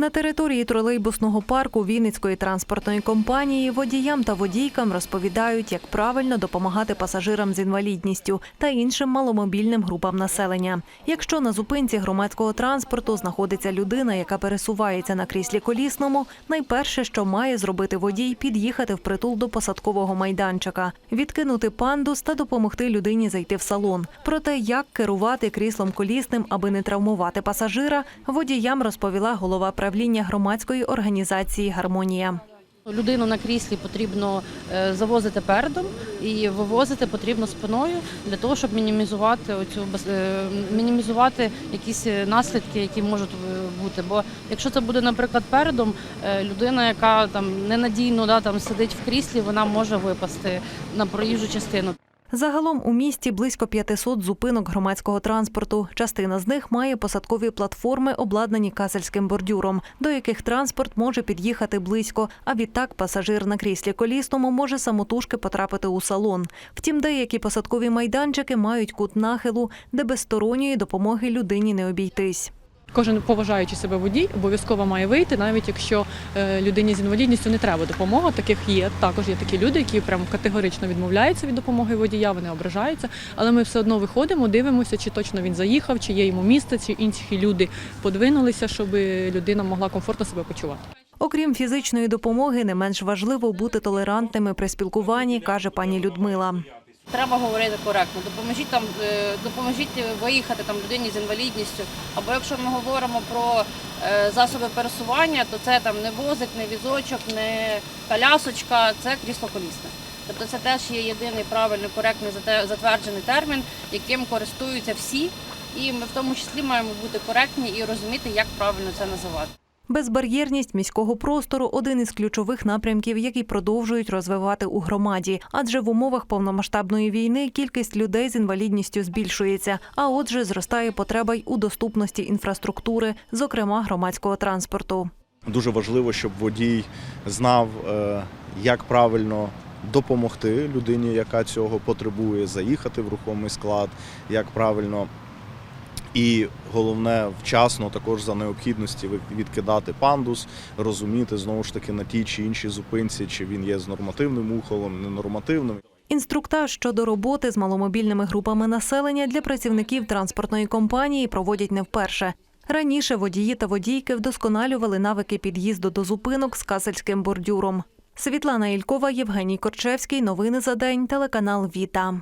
На території тролейбусного парку Вінницької транспортної компанії водіям та водійкам розповідають, як правильно допомагати пасажирам з інвалідністю та іншим маломобільним групам населення. Якщо на зупинці громадського транспорту знаходиться людина, яка пересувається на кріслі колісному, найперше, що має зробити водій, під'їхати впритул до посадкового майданчика, відкинути пандус та допомогти людині зайти в салон. Про те, як керувати кріслом колісним, аби не травмувати пасажира, водіям розповіла голова правління громадської організації Гармонія. Людину на кріслі потрібно е, завозити передом і вивозити потрібно спиною для того, щоб мінімізувати оцю е, мінімізувати якісь е, наслідки, які можуть бути. Бо якщо це буде, наприклад, передом, людина, яка там ненадійно да, там сидить в кріслі, вона може випасти на проїжджу частину. Загалом у місті близько 500 зупинок громадського транспорту. Частина з них має посадкові платформи, обладнані касельським бордюром, до яких транспорт може під'їхати близько. А відтак пасажир на кріслі колісному може самотужки потрапити у салон. Втім, деякі посадкові майданчики мають кут нахилу, де без сторонньої допомоги людині не обійтись. Кожен поважаючи себе водій обов'язково має вийти, навіть якщо е, людині з інвалідністю не треба допомога. Таких є. Також є такі люди, які прям категорично відмовляються від допомоги водія, вони ображаються. Але ми все одно виходимо, дивимося, чи точно він заїхав, чи є йому місце, чи інші люди подвинулися, щоб людина могла комфортно себе почувати. Окрім фізичної допомоги, не менш важливо бути толерантними при спілкуванні, каже пані Людмила. Треба говорити коректно. Допоможіть там, е, допоможіть виїхати там людині з інвалідністю. Або якщо ми говоримо про е, засоби пересування, то це там не возик, не візочок, не колясочка, це крісло колісне. Тобто це теж є єдиний правильний, коректний затверджений термін, яким користуються всі, і ми в тому числі маємо бути коректні і розуміти, як правильно це називати. Безбар'єрність міського простору один із ключових напрямків, які продовжують розвивати у громаді. Адже в умовах повномасштабної війни кількість людей з інвалідністю збільшується. А отже, зростає потреба й у доступності інфраструктури, зокрема громадського транспорту. Дуже важливо, щоб водій знав, е, як правильно допомогти людині, яка цього потребує, заїхати в рухомий склад, як правильно. І головне вчасно також за необхідності відкидати пандус, розуміти знову ж таки на тій чи іншій зупинці, чи він є з нормативним ухилом, ненормативним. Інструктаж щодо роботи з маломобільними групами населення для працівників транспортної компанії проводять не вперше. Раніше водії та водійки вдосконалювали навики під'їзду до зупинок з касельським бордюром. Світлана Ількова, Євгеній Корчевський. Новини за день. Телеканал Віта.